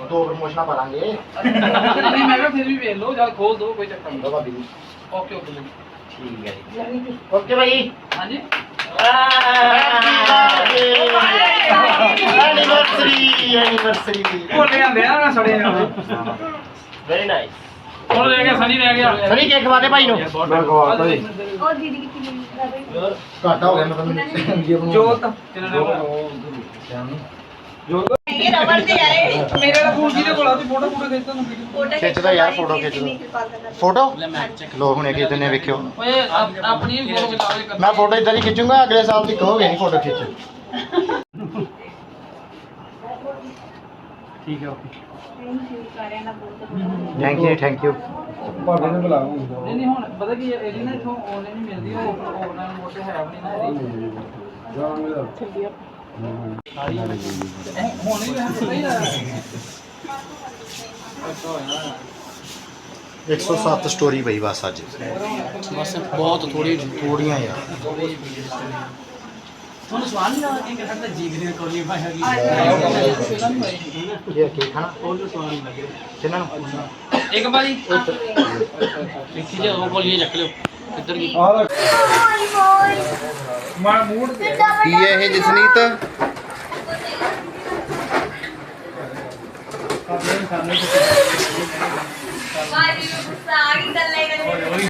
ਦੋ ਪ੍ਰਮੋਸ਼ਨਾਂ ਪਾਲਾਂਗੇ ਨਹੀਂ ਮੈਂ ਕਿਹਾ ਫਿਰ ਵੀ ਵੇਖ ਲਓ ਜਾਂ ਖੋਲ ਦੋ ਕੋਈ ਚੱਕਰ ਨਹੀਂ। ਭਾਬੀ ਜੀ। ਓਕੇ ਓਕੇ ਠੀਕ ਹੈ ਜੀ। ਓਕੇ ਭਾਈ। ਹਾਂਜੀ। ਐਨੀਵਰਸਰੀ ਐਨੀਵਰਸਰੀ ਭੁੱਲ ਜਾਂਦੇ ਆ ਨਾ ਸੜੇ ਵੈਰੀ ਨਾਈਸ ਹੁਣ ਰਹਿ ਗਿਆ? ਸਨੀ ਰਹਿ ਗਿਆ। ਸਨੀ ਕੇਕ ਖਵਾ ਦੇ ਭਾਈ ਨੂੰ। ਮੈਂ ਖਵਾਤਾ ਜੀ। ਉਹ ਦੀਦੀ ਕਿੱਥੇ ਗਈ ਘਾਟਾ ਹੋ ਗਿਆ ਮਤਲਬ ਵੀਡੀਓ ਬਣਾਉਣ ਜੋਤ। ਇਹ ਰਬੜ ਦੇ ਆਏ ਮੇਰੇ ਦਾ ਫੋਨ ਜਿਹਦੇ ਕੋਲ ਆ ਤੇ ਫੋਟੋ ਫੋਟੋ ਖਿੱਚ ਤੁਹਾਨੂੰ ਵੀਡੀਓ ਫੋਟੋ ਖਿੱਚਦਾ ਯਾਰ, ਫੋਟੋ ਖਿੱਚਦਾ। ਫੋਟੋ ਲੋ ਹੁਣੇ ਕਿ ਦਿਨੇ ਵੇਖਿਓ। ਓਏ ਆਪ- ਆਪਣੀ ਵੀ ਫੋਟੋ ਖਿਚਾਓ ਇੱਕ ਮੈਂ ਫੋਟੋ ਇਦਾਂ ਦੀ ਖਿੱਚੂੰਗਾ ਅਗਲੇ ਸਾਲ ਦੀ ਕਹੋਗੇ ਨਹੀਂ ਫੋਟੋ ਖਿੱਚ। ਠੀਕ ਹੈ okay. Thank you thank you ਭਾਬੀ ਨੇ ਬੁਲਾਉਂ ਨਹੀਂ ਨਹੀਂ ਹੁਣ ਪਤਾ ਕੀ ਹੈ ਇਹਦੀ ਨਾ ਇਥੋਂ ਆਨਲਾਈਨ ਹੀ ਮਿਲਦੀ ਹੈ ਆਨਲਾਈਨ ਮੋਟੇ ਹੈ ਆਪਣੀ ਨਾ ਇਹਦੀ ਹੁਣ ਹੀ ਹੈ ਸਹੀ ਹੈ 107 ਸਟੋਰੀ ਪਈ ਬਸ ਅੱਜ ਬਸ ਬਹੁਤ ਥੋੜੀ ਥੋੜੀਆਂ ਯਾਰ ਤੁਹਾਨੂੰ ਸਵਾਲ ਨਹੀਂ ਆਉਂਦਾ ਕਿ ਸਾਡਾ ਜੀਗ ਦੀ ਕੋਲੀ ਪਾਈ ਹੈਗੀ ਇਹ ਕੀ ਖਾਣਾ ਕਿਹਨਾਂ ਨੂੰ ਇੱਕ ਵਾਰੀ ਦੇਖੀ ਜਾ ਉਹ ਕੋਲੀ ਚੱਕ ਲਿਓ ਇੱਧਰ ਕੀ ਆਹ ਲੈ ਮਾ ਮੂਡ ਤੇ ਕੀ ਹੈ ਇਹ ਜਸਨੀਤ ਮਾਰੀ ਨੂੰ ਗੁੱਸਾ ਆ ਗਈ ਗੱਲੇ ਗੱਲੇ